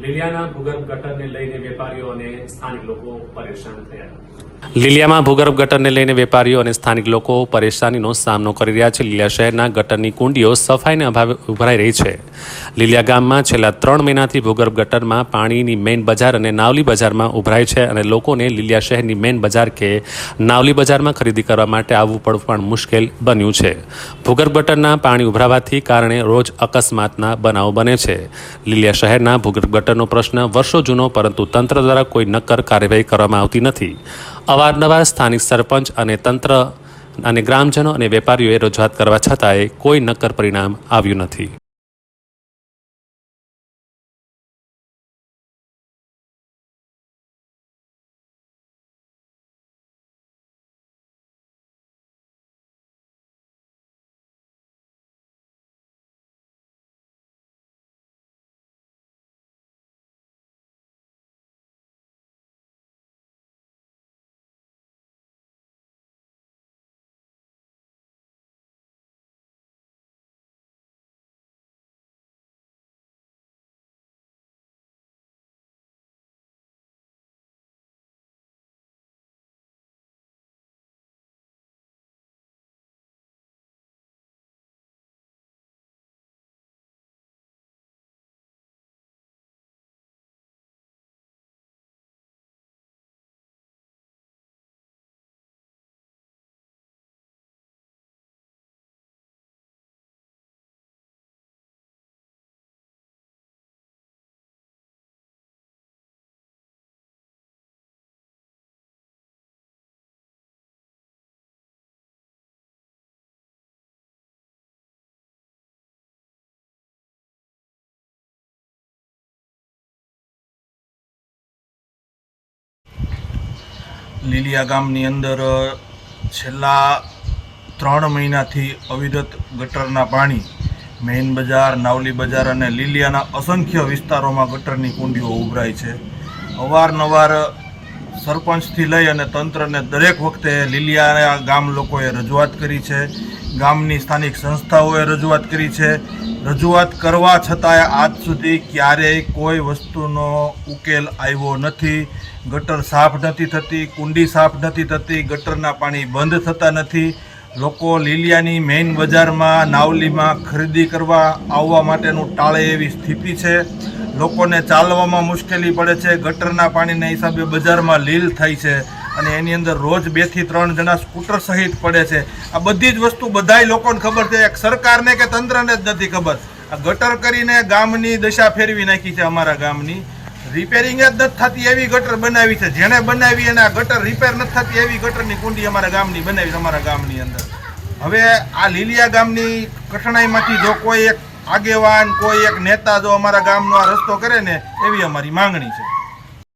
લીલિયાના ભૂગર્ભ ગટરને લઈને વેપારીઓ અને સ્થાનિક લોકો લીલિયામાં ભૂગર્ભ ગટરને લઈને વેપારીઓ અને સ્થાનિક લોકો પરેશાનીનો સામનો કરી રહ્યા છે. લીલિયા શહેરના ગટરની કુંડીઓ સફાઈને અભાવે ઉભરાઈ રહી છે. લીલિયા ગામમાં છેલ્લા ત્રણ મહિનાથી ભૂગર્ભ ગટરમાં પાણીની મેઇન બજાર અને નાવલી બજારમાં ઉભરાય છે અને લોકોને લીલિયા શહેરની મેઇન બજાર કે નાવલી બજારમાં ખરીદી કરવા માટે આવવું પડવું પણ મુશ્કેલ બન્યું છે. ભૂગર્ભ ગટરના પાણી ઉભરાવાથી કારણે રોજ અકસ્માતના બનાવો બને છે. લીલિયા શહેરના ભૂગર્ભ ગટરનો પ્રશ્ન વર્ષો જૂનો, પરંતુ તંત્ર દ્વારા કોઈ નક્કર કાર્યવાહી કરવામાં આવતી નથી. અવારનવાર સ્થાનિક સરપંચ અને તંત્ર અને ગ્રામજનો અને વેપારીઓએ રજૂઆત કરવા છતાંય કોઈ નક્કર પરિણામ આવ્યું નથી. લીલિયા ગામની અંદર છેલ્લા ત્રણ મહિનાથી અવિરત ગટરના પાણી, મેઇન બજાર, નાવલી બજાર અને લીલિયાના અસંખ્ય વિસ્તારોમાં ગટરની કુંડીઓ ઉભરાય છે. અવારનવાર સરપંચથી લઈ અને તંત્રને દરેક વખતે લીલિયા ગામ લોકોએ રજૂઆત કરી છે. ગામની સ્થાનિક સંસ્થાઓએ રજૂઆત કરી છે. રજૂઆત કરવા છતાંય આજ સુધી ક્યારેય કોઈ વસ્તુનો ઉકેલ આવ્યો નથી. ગટર સાફ નથી થતી, કુંડી સાફ નથી થતી, ગટરના પાણી બંધ થતા નથી. લોકો લીલિયાની મેઇન બજારમાં, નાવલીમાં ખરીદી કરવા આવવા માટેનું ટાળે એવી સ્થિતિ છે. લોકોને ચાલવામાં મુશ્કેલી પડે છે. ગટરના પાણીના હિસાબે બજારમાં લીલ થાય છે. અને એની અંદર રોજ બેથી ત્રણ જણા સ્કૂટર સહિત પડે છે. આ બધી જ વસ્તુ બધાય લોકોને ખબર છે. એક સરકારને કે તંત્રને જ નથી ખબર. આ ગટર કરીને ગામની દશા ફેરવી નાખી છે અમારા ગામની. રિપેરિંગ જ નથી થતી એવી ગટર બનાવી છે. જેણે બનાવી અને આ ગટર રિપેર નથી થતી એવી ગટરની કુંડી અમારા ગામની બનાવી અમારા ગામની અંદર. હવે આ લીલિયા ગામની કઠણાઈમાંથી જો કોઈ એક આગેવાન, કોઈ એક નેતા જો અમારા ગામનો આ રસ્તો કરે ને, એવી અમારી માંગણી છે.